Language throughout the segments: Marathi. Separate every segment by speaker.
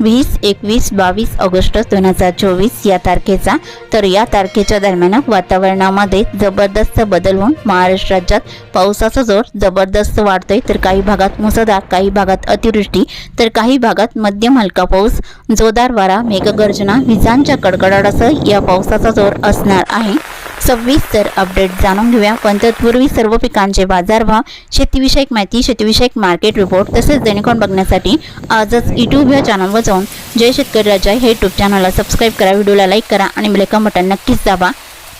Speaker 1: वीस एकवीस बावीस ऑगस्ट दोन हजार चोवीस या तारखेचा. तर या तारखेच्या दरम्यान वातावरणामध्ये जबरदस्त बदल होऊन महाराष्ट्र राज्यात पावसाचा जोर जबरदस्त वाढतोय. तर काही भागात मुसळधार काही भागात अतिवृष्टी तर काही भागात मध्यम हलका पाऊस जोरदार वारा मेघगर्जना विजांच्या कडकडाटासह या पावसाचा जोर असणार आहे. सविस्तर अपडेट जाणून घेऊया. पण तत्पूर्वी सर्व पिकांचे बाजारभाव शेतीविषयक माहिती शेतीविषयक मार्केट रिपोर्ट तसेच दैनिकोन बघण्यासाठी आजच यूट्यूब या चॅनलवर जाऊन जय शेतकरी राजा हे यूट्यूब चॅनलला सबस्क्राईब करा व्हिडिओला लाईक करा आणि बेलकन बटन नक्कीच दाबा.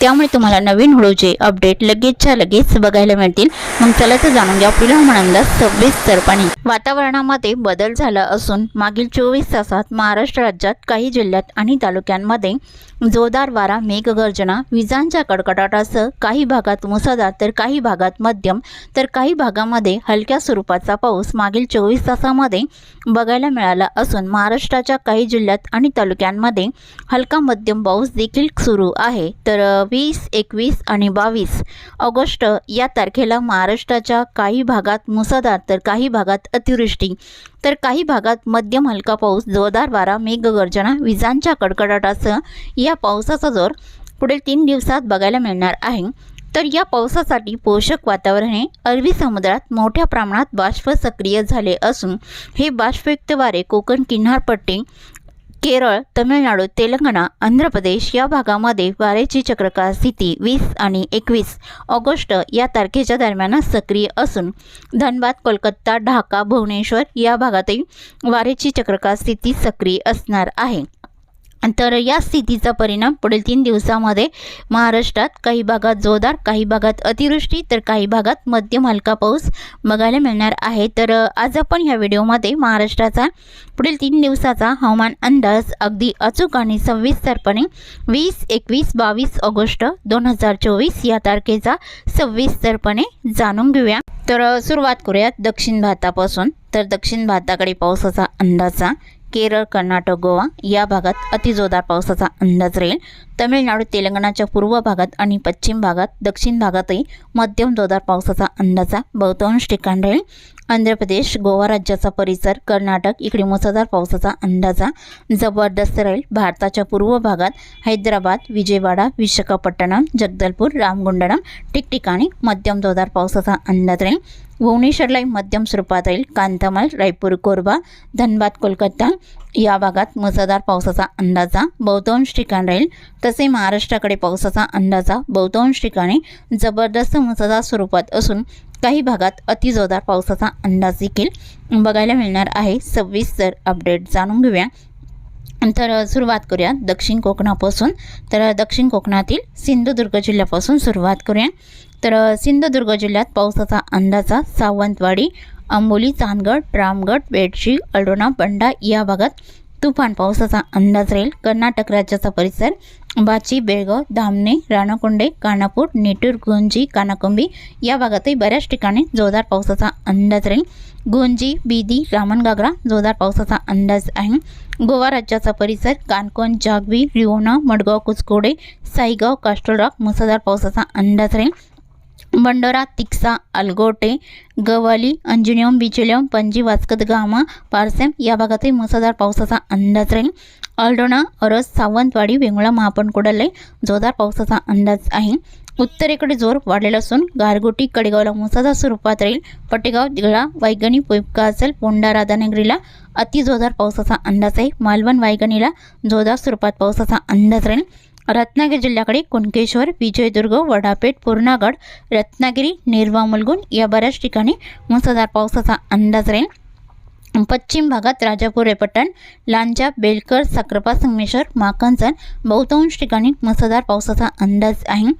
Speaker 1: त्यामुळे तुम्हाला नवीन व्हिडिओचे अपडेट लगेचच्या लगेच बघायला मिळतील. मग चला तर जाणून घ्या पुढील हवामान अंदाज वातावरणामध्ये बदल झाला असून मागील चोवीस तासात महाराष्ट्र राज्यात काही जिल्ह्यात आणि तालुक्यांमध्ये जोरदार वारा मेघगर्जना विजांच्या कडकडाटासह काही भागात मुसळधार तर काही भागात मध्यम तर काही भागामध्ये हलक्या स्वरूपाचा पाऊस मागील चोवीस तासामध्ये बघायला मिळाला असून महाराष्ट्राच्या काही जिल्ह्यात आणि तालुक्यांमध्ये हलका मध्यम पाऊस देखील सुरू आहे. तर वीस एकवीस आणि बावीस ऑगस्ट या तारखेला महाराष्ट्राच्या काही भागात मुसळधार तर काही भागात अतिवृष्टी तर काही भागात मध्यम हलका पाऊस जोरदार वारा मेघगर्जना विजांच्या कडकडाटासह या पावसाचा जोर पुढील तीन दिवसात बघायला मिळणार आहे. तर या पावसासाठी पोषक वातावरण हे अरबी समुद्रात मोठ्या प्रमाणात बाष्प सक्रिय झाले असून हे बाष्पयुक्त वारे कोकण किनारपट्टी केरळ तमिळनाडू तेलंगणा आंध्र प्रदेश या भागामध्ये वाऱ्याची चक्रकार स्थिती वीस आणि एकवीस ऑगस्ट या तारखेच्या दरम्यान सक्रिय असून धनबाद कोलकाता ढाका भुवनेश्वर या भागातही वाऱ्याची चक्रकार स्थिती सक्रिय असणार आहे. तर या स्थितीचा परिणाम पुढील तीन दिवसामध्ये महाराष्ट्रात काही भागात जोरदार काही भागात अतिवृष्टी तर काही भागात मध्यम हलका पाऊस बघायला मिळणार आहे. तर आज आपण ह्या व्हिडिओमध्ये महाराष्ट्राचा पुढील तीन दिवसाचा हवामान अंदाज अगदी अचूक आणि सविस्तरपणे वीस एकवीस बावीस ऑगस्ट दोन हजार चोवीस या तारखेचा सविस्तरपणे जाणून घेऊया. तर सुरुवात करूयात दक्षिण भारतापासून. तर दक्षिण भारताकडे पावसाचा अंदाजा केरळ कर्नाटक गोवा या भागात अतिजोरदार पावसाचा अंदाज राहील. तमिळनाडू तेलंगणाच्या पूर्व भागात आणि पश्चिम भागात दक्षिण भागातही मध्यम जोरदार पावसाचा अंदाजा बहुतांश ठिकाण राहील. आंध्र प्रदेश गोवा राज्याचा परिसर कर्नाटक इकडे मुसळधार पावसाचा अंदाजा जबरदस्त राहील. भारताच्या पूर्व भागात हैदराबाद विजयवाडा विशाखापट्टणम जगदलपूर रामगुंडणम ठिकठिकाणी मध्यम जोरदार पावसाचा अंदाज राहील. भुवनेश्वरलाही मध्यम स्वरूपात राहील कांतामल रायपूर कोरबा धनबाद कोलकाता या भागात मुसळधार पावसाचा अंदाजा बहुतांश ठिकाण राहील. तसे महाराष्ट्राकडे पावसाचा अंदाजा बहुतांश ठिकाणी जबरदस्त मुसळधार स्वरूपात असून काही भागात अतिजोरदार पावसाचा अंदाज देखील बघायला मिळणार आहे. सविस्तर अपडेट जाणून घेऊया तर सुरुवात करूया दक्षिण कोकणापासून. तर दक्षिण कोकणातील सिंधुदुर्ग जिल्ह्यापासून सुरुवात करूया. तर सिंधुदुर्ग जिल्ह्यात पावसाचा अंदाजा सावंतवाडी आंबोली चांदगड रामगड बेडशी अडोणा बंडा या भागात तुफान पावसाचा अंदाज राहील. कर्नाटक राज्याचा परिसर बाची बेळगाव धामणे राणाकुंडे कानापूर नेटूर गुंजी कानाकुंबी या भागातही बऱ्याच ठिकाणी जोरदार पावसाचा अंदाज राहील. गुंजी बिदी रामनगागरा जोरदार पावसाचा अंदाज आहे. गोवा राज्याचा परिसर कानकोन जागवी रिओना मडगाव कुचकोडे साईगाव कास्टोलरॉक मुसळधार पावसाचा अंदाज राहील. बंडोरा तिक्सा अलगोटे गवाली अंजुनियम बिचेलियम पणजी वास्कत गामा पारसेम या भागातही मुसळधार पावसाचा अंदाज राहील अल्डोणा अरस सावंतवाडी वेंगुळा महापणकोडले जोरदार पावसाचा अंदाज आहे उत्तरेकडे जोर वाढलेला असून गारगोटी कडेगावला मुसळधार स्वरूपात राहील पटेगाव दिगळा वैगणी असेल पोंडा राधानगरीला अति जोरदार पावसाचा अंदाज आहे मालवण वायगणीला जोरदार स्वरूपात पावसाचा अंदाज राहील रत्नागिरी जिल्ह्याकडे कुणकेश्वर विजयदुर्ग वडापेठ पूर्णागड रत्नागिरी निर्वा मुलगुण या बऱ्याच ठिकाणी मुसळधार पावसाचा अंदाज राहील. पश्चिम भागात राजापूर रेपटण लांजा बेलकर साक्रपा संगमेश्वर माकंचन बहुतांश ठिकाणी मुसळधार पावसाचा अंदाज आहे.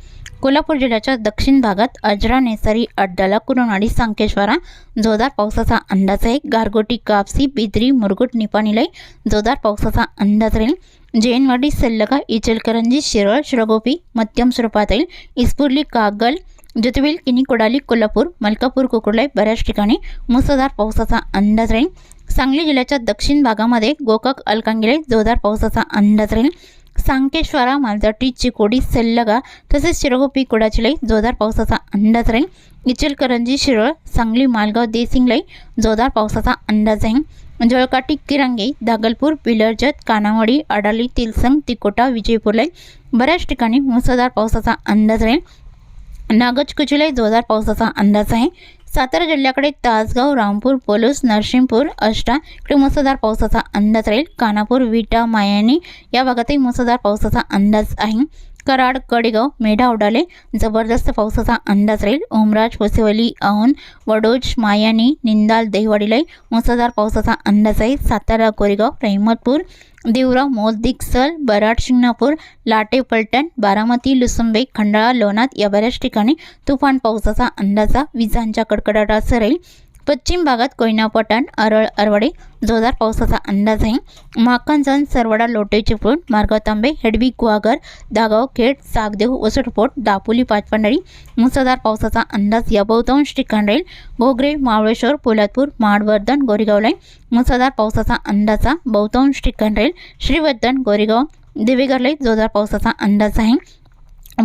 Speaker 1: कोल्हापूर जिल्ह्याच्या दक्षिण भागात अजरा नेसारी अड्डाला कुरुनाडी सांकेश्वरा जोरदार पावसाचा अंदाज आहे. गारगोटी कापसी बिद्री मुरगुट निपाणीलाई जोरदार पावसाचा अंदाज राहील. जैनवाडी सल्लगा इचलकरंजी शिरळ शिरगोपी मध्यम स्वरूपातील इस्पुर्ली कागल ज्योतिवेल किनी कोडाली कोल्हापूर मलकापूर कुकुर्लाई बऱ्याच ठिकाणी मुसळधार पावसाचा अंदाज राहील सांगली जिल्ह्याच्या दक्षिण भागामध्ये गोकाक अलकांगिले जोरदार पावसाचा अंदाज राहील सांकेश्वरा मालजाटी चिकोडी सल्लगा तसेच शिरगोपी कुडाचिलाई जोरदार पावसाचा अंदाज राहील. इचलकरंजी शिरळ सांगली मालगाव देसिंगलाई जोरदार पावसाचा अंदाज आहे जळकाटी किरांगे दागलपूर पिलरजत कानावडी अडाली तिलसंग तिकोटा विजयपूरलाई बऱ्याच ठिकाणी मुसळधार पावसाचा अंदाज राहील. नागजकुचीलाई जोरदार पावसाचा अंदाज आहे. सातारा जिल्ह्याकडे तासगाव रामपूर पलूस नरसिंहपूर अष्टा इकडे मुसळधार पावसाचा अंदाज राहील. कानापूर विटा मायानी या भागातही मुसळधार पावसाचा अंदाज आहे. कराड कडेगाव मेढा उडाले जबरदस्त पावसाचा अंदाज राहील. ओमराज पुसेवली औन वडोज मायानी निंदाल देहवाडीलाई मुसळधार पावसाचा अंदाज आहे. सातारा कोरेगाव रहिमतपूर देवरा मोलदिकसल बराड शिंगणापूर लाटे पलटण बारामती लुसुंबे खंडाळा लोणात या बऱ्याच ठिकाणी तुफान पावसाचा अंदाजा विजांच्या कडकडाटासह राहील. पश्चिम भागात कोयना पठाण अरळ अरवडे जोरदार पावसाचा अंदाज आहे. माकणजण सरवडा लोटे चिपळूण मार्गाव तांबे हेडबी गुहागर दागाव खेड सागदेव वसटपोट दापोली पाचपांडळी मुसळधार पावसाचा अंदाज या बहुतांश ठिकाण राहील. गोगरे मावळेश्वर पोलादपूर माडवर्धन गोरेगावलाई मुसळधार पावसाचा अंदाजा बहुतांश ठिकाण राहील. श्रीवर्धन गोरेगाव देवेगरलाई जोरदार पावसाचा अंदाज आहे.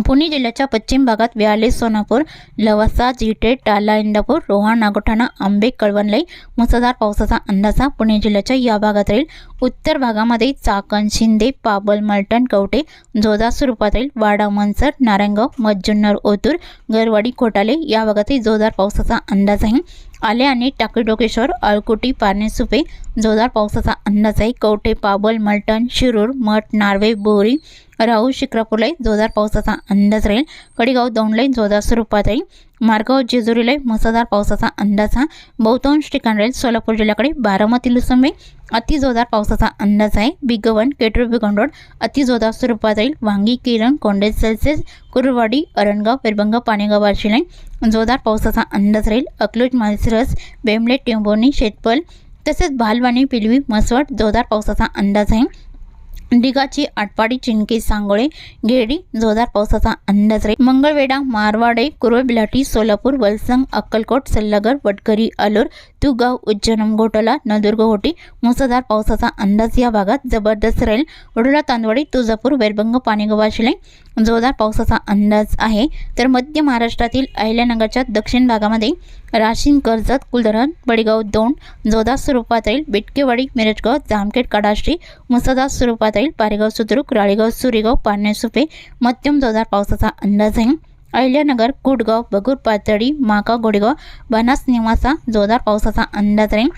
Speaker 1: पुणे जिल्ह्याच्या पश्चिम भागात व्याले सोनापूर लवासा जिटे टाला इंदापूर रोहा नागोठाणा आंबे कळवणलाई मुसळधार पावसाचा अंदाजा पुणे जिल्ह्याच्या या भागात राहील. उत्तर भागामध्ये चाकण शिंदे पाबल मलटण कवटे जोधा स्वरूपात राहील. वाडा मनसर नारायणगाव मज्जुन्नर ओतूर गरवाडी खोटाले या भागातही जोरदार पावसाचा अंदाज आहे. आले आणि टाकीडोकेश्वर अळकुटी पारणेसुपे जोरदार पावसाचा अंदाज आहे. कवठे पाबल मलटण शिरूर मठ नार्वे बोरी राहू शिक्रापूरलाही जोरदार पावसाचा अंदाज राहील. कडेगाव दौंडलाही जोरदार स्वरूपात राहील मार्गाव जेजुरीलाही मुसळधार पावसाचा अंदाज हा बहुतांश ठिकाण राहील. सोलापूर जिल्ह्याकडे बारामती लुसंबे अति जोरदार पावसाचा अंदाज आहे. बिगवन केटर बिगंडोड अति जोरदार स्वरूपात राहील. वांगी किरण कोंडे सेल्सेस कुरवाडी अरणगाव पेरबंग पाणेगाव वार्शिलाई जोरदार पावसाचा अंदाज राहील. अकलूज मालसिरस बेमलेट टेंबोनी शेतपल तसेच भालवाणी पिलवी मसवट जोरदार पावसाचा अंदाज आहे. डिगाची आटपाडी चिंकी सांगोळे गेडी जोरदार पावसाचा अंदाज राहील मंगळवेढा मारवाडे कुरळ बिलाटी सोलापूर वलसंग अक्कलकोट सल्लागर वटकरी आलोर तुगाव उज्जैन घोटाला नदुर्ग होटी. मुसळधार पावसाचा अंदाज या भागात. जबरदस्त राहील वडोला तांदवाडी तुळजापूर वैरभंग पाणीगोवा शिले जोरदार पावसाचा अंदाज आहे. तर मध्य महाराष्ट्रातील अहिल्यानगरच्या दक्षिण भागामध्ये राशीन कर्जत कुलधरण बडीगाव दोन जोरदार स्वरूपात राहील बिटकेवाडी मिरजगाव जामखेड कडाश्री मुसळधार स्वरूपात राहील पारेगाव सुद्रुक राळेगाव सुरेगाव पाण्यासुपे मध्यम जोरदार पावसाचा अंदाज आहे अहिल्यानगर कुडगाव बगूर पातळी माका गोडेगाव बनास निवासा जोरदार पावसाचा अंदाज राहील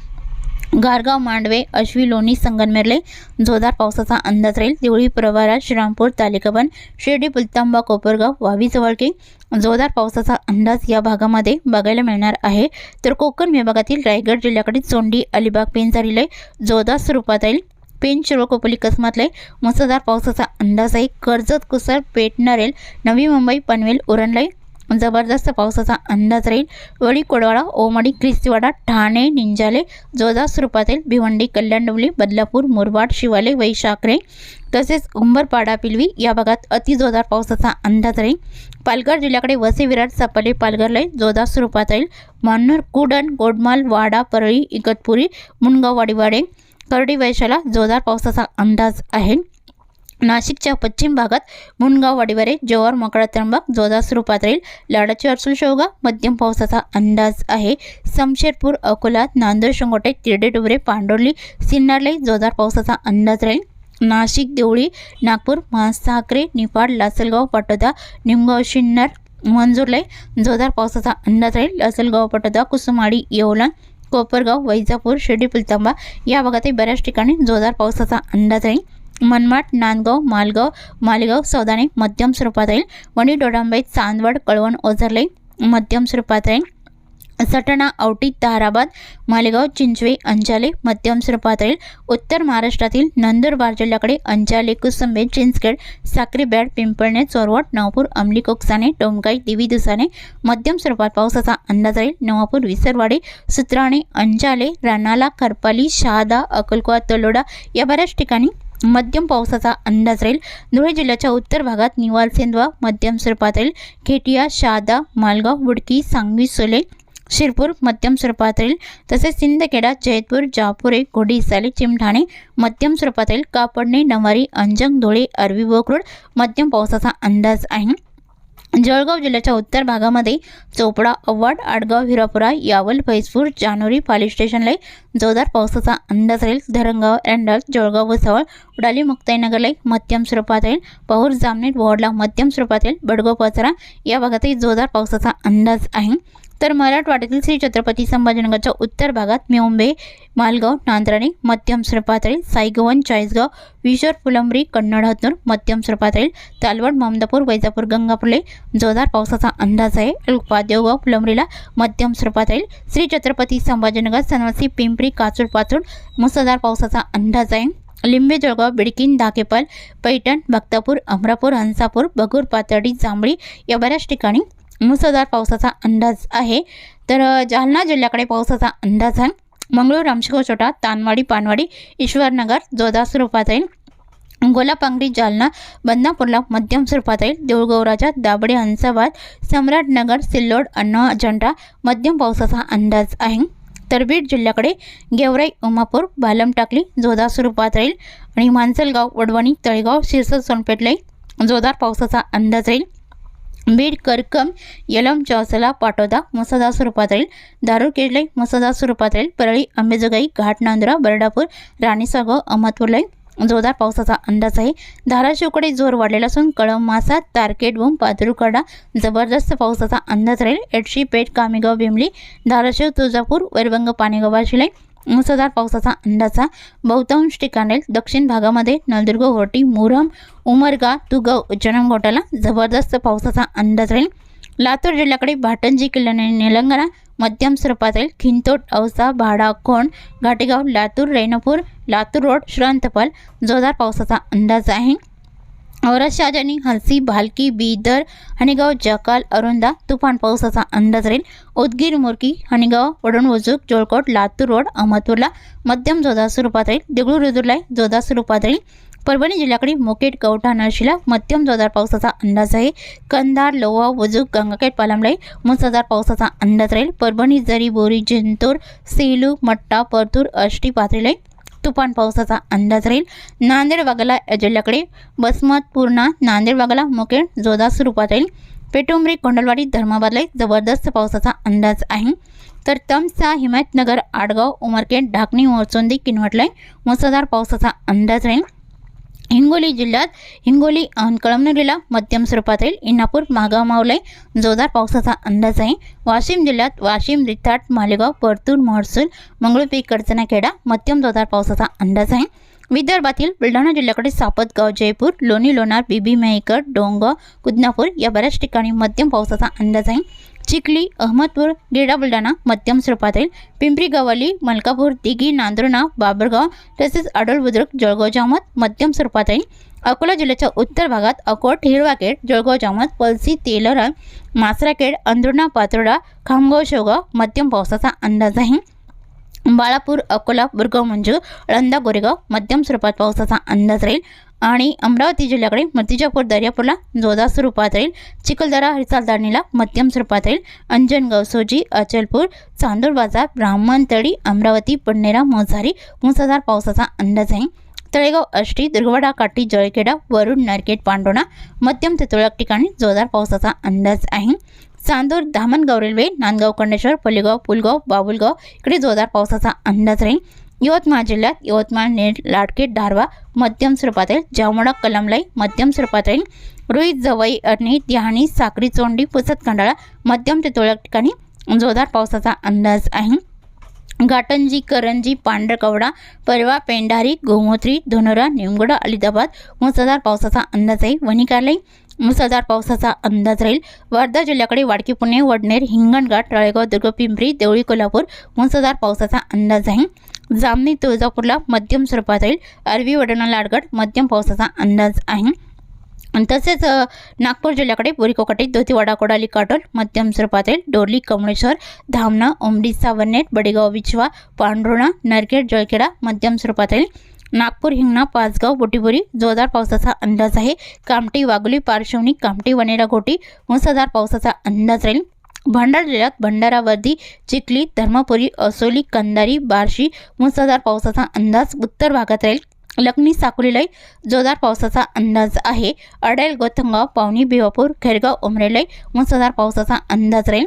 Speaker 1: गारगाव मांडवे अश्वी लोणी संगनमेरले जोरदार पावसाचा अंदाज राहील देवळी प्रवारा श्रीरामपूर तालिकाबन शिर्डी पुलतांबा कोपरगाव वावी जवळके जोरदार पावसाचा अंदाज या भागामध्ये बघायला मिळणार आहे तर कोकण विभागातील रायगड जिल्ह्याकडे चोंडी अलिबाग पेंजारीले जोरदार स्वरूपात राहील पेन चिरोकोपली कसमातले मुसळधार पावसाचा अंदाज आहे कर्जत कुसर पेटणारेल. नवी मुंबई पनवेल उरणलाई जबरदस्त पावसाचा अंदाज राहील. वळी कोडवाडा ओमडी क्रिस्तीवाडा ठाणे निंजाले जोरदार स्वरूपात येईल भिवंडी कल्याण डोंबली बदलापूर मुरबाड शिवाले वैशाखरे तसेच उंबरपाडा पिलवी या भागात अतिजोरदार पावसाचा अंदाज राहील. पालघर जिल्ह्याकडे वसे विराट सपाले पालघरला जोरदार स्वरूपात राहील. मान्नूर कुडण गोडमाल वाडा परळी इगतपुरी मुनगाव वाडीवाडे करडी वैशाला जोरदार पावसाचा अंदाज आहे. नाशिकच्या पश्चिम भागात मुनगाव वाडीवारे जव्हार मकळा त्र्यंबक जोरदार स्वरूपात राहील. लाडाची अर्सुल मध्यम पावसाचा अंदाज आहे. समशेरपूर अकोला नांदेड शंगोटे तिरडे डुबरे पांडोर्ली सिन्नरले जोरदार पावसाचा अंदाज राहील. नाशिक देवळी नागपूर महासाकरे निफाड लासलगाव पाटोदा निमगाव शिन्नर मंजूरले जोरदार पावसाचा अंदाज राहील. लासलगाव पाटोदा कुसुमाडी येवला कोपरगाव वैजापूर शिर्डी पुलतांबा या भागातही बऱ्याच ठिकाणी जोरदार पावसाचा अंदाज आहे मनमाड नांदगाव मालगाव मालेगाव सौदाणे मध्यम स्वरूपात राहील. वणी डोडांबाई चांदवड कळवण ओझरले मध्यम स्वरूपात राहील. सटाणा औटी ताराबाद मालेगाव चिंचवे अंजाले मध्यम स्वरूपात उत्तर महाराष्ट्रातील नंदुरबार जिल्ह्याकडे अंजाले कुसंबे चिंचखेड साक्री बॅड पिंपळणे चोरवड नवापूर अंमली कोकसाने डोंगाई देवी दुसाने मध्यम स्वरूपात पावसाचा अंदाज राहील. नवापूर विसरवाडी सुत्राणे अंजाले रानाला खरपाली शहादा अकोलकुवा तलोडा या बऱ्याच ठिकाणी मध्यम पावसाचा अंदाज राहील. धुळे जिल्ह्याच्या उत्तर भागात निवाल सेंदवा मध्यम स्वरूपात राहील खेटिया शहादा मालगाव बुडकी सांगवी सोले शिरपूर मध्यम स्वरूपात राहील तसेच सिंदखेडा जयपूर जापुरे घोडीसाली चिमठाणे मध्यम स्वरूपात राहील कापडणे नवारी अंजंग धुळे अरवी बोकरूड मध्यम पावसाचा अंदाज आहे. जळगाव जिल्ह्याच्या उत्तर भागामध्ये चोपडा अव्वाड आडगाव हिरापुरा यावल फैजपूर जानोरी पाली स्टेशनलाही जोरदार पावसाचा अंदाज राहील. धरणगाव एरंडल जळगाव भुसावळ उडाली मुक्ताईनगरलाही मध्यम स्वरूपात राहील पहूर जामनेर वॉर्डला मध्यम स्वरूपात राहील बडगाव पचरा या भागातही जोरदार पावसाचा अंदाज आहे. तर मराठवाड्यातील श्री छत्रपती संभाजीनगरच्या उत्तर भागात म्योंबे मालगाव नांद्राणे मध्यम स्वरूपातळी साईगवन चाळीसगाव विशोर फुलंबरी कन्नड हतनूर मध्यम स्वरूपातळी तालवड ममदापूर वैजापूर गंगापुले जोरदार पावसाचा अंदाज आहे. रुपा देवगाव मध्यम स्वरूपात राहील श्री छत्रपती संभाजीनगर सनवसी पिंपरी काचूर पाचूर मुसळधार पावसाचा अंदाज आहे. लिंबे जळगाव बिडकीन दाकेपाल पैठण भक्तापूर अमरापूर हंसापूर बगूर पातळी जांभळी या बऱ्याच ठिकाणी मुसळधार पावसाचा अंदाज आहे. तर जालना जिल्ह्याकडे पावसाचा अंदाज आहे. मंगळूर रामशिको छोटा तानवाडी पानवाडी ईश्वरनगर जोरदार स्वरूपात राहील गोलापांगरी जालना बदनापूरला मध्यम स्वरूपात येईल. देऊळगौराच्या दाबडे हंसाबाद सम्राटनगर सिल्लोड अण्णा अजंठा मध्यम पावसाचा अंदाज आहे. तर बीड जिल्ह्याकडे गेवराई उमापूर बालमटाकली जोरदार स्वरूपात राहील आणि माणसलगाव वडवणी तळेगाव शिरसर सोनपेठलाही जोरदार पावसाचा अंदाज राहील बीड करकम यलम चौसला पाटोदा मुसळधार स्वरूपात राहील दारू केडले मुसळधार स्वरूपात राहील परळी अंबेजोगाई घाट नांदुरा बरडापूर राणीसागाव अहमदपूरलाई जोरदार पावसाचा अंदाज आहे धाराशिवकडे जोर वाढलेला असून कळम मासा तारकेट बूम पातुरकडा जबरदस्त पावसाचा अंदाज राहील एडशी पेठ कामेगाव बिमली धाराशिव तुळजापूर वैरवंग पाणीगाव वाशिलाई मुसळधार पावसाचा अंदाजा. बहुतांश ठिकाणी दक्षिण भागामध्ये नळदुर्ग होटी मुरम उमरगा तुगाव जनमगोटाला जबरदस्त पावसाचा अंदाज राहील. लातूर जिल्ह्याकडे भाटंजी किल्ल्याने निलंगणा मध्यम स्वरूपात राहील खिंतोट औसा भाडा कोण घाटेगाव लातूर रेणापूर लातूर रोड श्रांतपाल जोरदार पावसाचा अंदाज आहे. औरत आणि हलसी भालकी बीदर हणीगाव जकाल अरुंदा तुफान पावसाचा अंदाज राहील उदगीर मुरकी हणीगाव वडून जोळकोट लातूर रोड अहमदपूरला मध्यम जोरदार स्वरूपात राहील देगळूर रुदुरला जोरदार स्वरूपात राहील परभणी जिल्ह्याकडे मुकेट कवठा नरशिला मध्यम जोरदार पावसाचा अंदाज आहे. कंधार लोवा बुजूक गंगाखेड पालमलाई मुसळधार पावसाचा अंदाज राहील परभणी जरी बोरी जिंतूर सेलू मट्टा परतूर अष्टी पाथरीलाई तुफान पावसाचा अंदाज राहील. नांदेड वागला या जिल्ह्याकडे बसमत पूर्णा नांदेड वागला मुकेट जोरदार स्वरूपात राहील. पेटुंबरी कोंडलवाडी धर्माबादला जबरदस्त पावसाचा अंदाज आहे. तर तमसा हिमायतनगर आडगाव उमरखेड ढाकणी ओरचोंदी किनवटलाई मुसळधार पावसाचा अंदाज राहील. हिंगोली जिल्ह्यात हिंगोली अन कळमनुरीला मध्यम स्वरूपात येईल इंदापूर मागाव मावलाई जोरदार पावसाचा अंदाज आहे. वाशिम जिल्ह्यात वाशिम रिथाट मालेगाव परतूर महसूल मंगळूपी कडचनाखेडा मध्यम जोरदार पावसाचा अंदाज आहे. विदर्भातील बुलढाणा जिल्ह्याकडे सापतगाव जयपूर लोणी लोणार बीबी मेहकर डोंगर कुदनापूर या बऱ्याच ठिकाणी मध्यम पावसाचा अंदाज आहे. चिखली अहमदपूर गेडा बुलढाणा मध्यम स्वरूपात राहील पिंपरी गव्हाली मलकापूर दिघी नांदुर्णा बाबरगाव तसेच आडोल बुद्रुक जळगाव जामत मध्यम स्वरूपात राहील अकोला जिल्ह्याच्या उत्तर भागात अकोट हिरवाखेड जळगाव जामत पलसी तेलरा मासराखेड अंदुर्णा पातोडा खामगाव शेवगाव मध्यम पावसाचा अंदाज आहे बाळापूर अकोला बुरगाव मंजू अळंदा गोरेगाव मध्यम स्वरूपात पावसाचा अंदाज राहील. आणि अमरावती जिल्ह्याकडे मतिजापूर दर्यापूरला जोरदार स्वरूपात राहील. चिखलदरा हरिसालदारणीला मध्यम स्वरूपात राहील. अंजनगाव सोजी अचलपूर चांदूर बाजार ब्राह्मणतळी अमरावती पन्नेरा मोझारी मुसळधार पावसाचा अंदाज आहे. तळेगाव अष्टी दुर्गवाडा काठी जळखेडा वरुण नरकेट पांडोणा मध्यम ते तुरळक ठिकाणी जोरदार पावसाचा अंदाज आहे. चांदूर धामणगाव रेल्वे नांदगाव कंडेश्वर पल्लेगाव पुलगाव बाबुलगाव इकडे जोरदार पावसाचा अंदाज राहील. यवतमाळ जिल्ह्यात यवतमाळ नेट लाडकेट दारवा मध्यम स्वरूपात राहील जावणा कलमलाई मध्यम स्वरूपात राहील रोहित जवई अरणी तिहाणी साक्री चोंडी पुसत खंडाळा मध्यम ते तुरळक ठिकाणी जोरदार पावसाचा अंदाज आहे. घाटंजी करंजी पांढरकवडा परवा पेंढारी गोमोत्री धुनोरा निमगडा अलिदाबाद मुसळधार पावसाचा अंदाज आहे. वनिकालय मुसळधार पावसाचा अंदाज राहील. वर्धा जिल्ह्याकडे वाडकी पुणे वडनेर हिंगणघाट राळेगाव दुर्ग पिंपरी देवळी कोल्हापूर मुसळधार पावसाचा अंदाज आहे. जामणी तुळजापूरला मध्यम स्वरूपात राहील. अरबी वडणा लाडगड मध्यम पावसाचा अंदाज आहे. तसेच नागपूर जिल्ह्याकडे बोरीकोकटे धोतीवाडा कोडाली काटोल मध्यम स्वरूपात राहील. डोरली कमळेश्वर धामणा ओमडी सावरनेर बडेगाव विचवा पांढरुणा नरखेड जळखेडा मध्यम स्वरूपात राहील. नागपूर हिंगणा पाचगाव बोटीबोरी जोरदार पावसाचा अंदाज आहे. कामटी वाघोली पारशिवनी कामटी वनेरा घोटी मुसळधार पावसाचा अंदाज राहील. भंडारा जिल्ह्यात भंडारा वर्धी चिखली धर्मपुरी असोली कंदारी बार्शी मुसळधार पावसाचा अंदाज उत्तर भागात राहील. लखनी साकोलीलाही जोरदार पावसाचा अंदाज आहे. अडेल गोथंगाव पावनी भिवापूर खेरगाव उमरेलाई मुसळधार पावसाचा अंदाज राहील.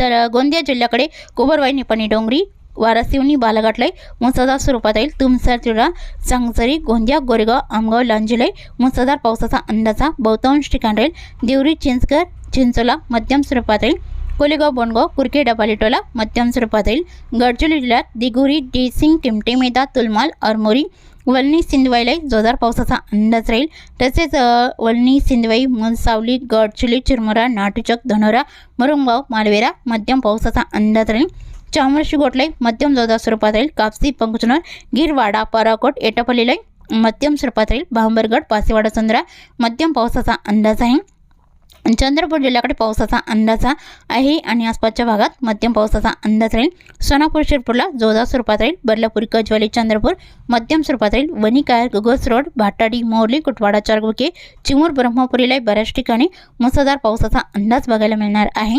Speaker 1: तर गोंदिया जिल्ह्याकडे कुबरवाई निपाणी डोंगरी वारासिवनी बालाघाटलाई मुसळधार स्वरूपात येईल. तुमसर तिवरा सांगसरी गोंदिया गोरेगाव आमगाव लांजीलाई मुसळधार पावसाचा अंदाजा बहुतांश ठिकाण राहील. देवरी चिंचकर चिंचोला मध्यम स्वरूपात येईल. कोलेगाव बोंडगाव कुरके डबालिटोला मध्यम स्वरूपात येईल. गडचिरोली जिल्ह्यात दिगुरी डिसिंग टिमटे मेदा तुलमाल अरमोरी वलनी सिंधवाईलाही जोरदार पावसाचा अंदाज राहील. तसेच वलनी सिंधवाई मुनसावली गडचिरोली चिरमुरा नाटुचक धनोरा मुरुंगाव मालवेरा मध्यम पावसाचा अंदाज राहील. चामरशी गोटलाई मध्यम जोरदार स्वरूपात राहील कापसी पंकचनर गिरवाडा पराकोट एटापल्लीलाई मध्यम स्वरूपात राहील भांबरगड पासेवाडा चंद्रा मध्यम पावसाचा अंदाज आहे. चंद्रपूर जिल्ह्याकडे पावसाचा अंदाज आहे आणि आसपासच्या भागात मध्यम पावसाचा अंदाज राहील. सोनापूर शिरपूरला जोरदार स्वरूपात राहील बर्लापुरी कजवाली चंद्रपूर मध्यम स्वरूपात राहील वणिकायर गुगस रोड भाटाडी मोरली कुटवाडा चारगुके चिमूर ब्रह्मपुरीलाही बऱ्याच ठिकाणी मुसळधार पावसाचा अंदाज बघायला मिळणार आहे.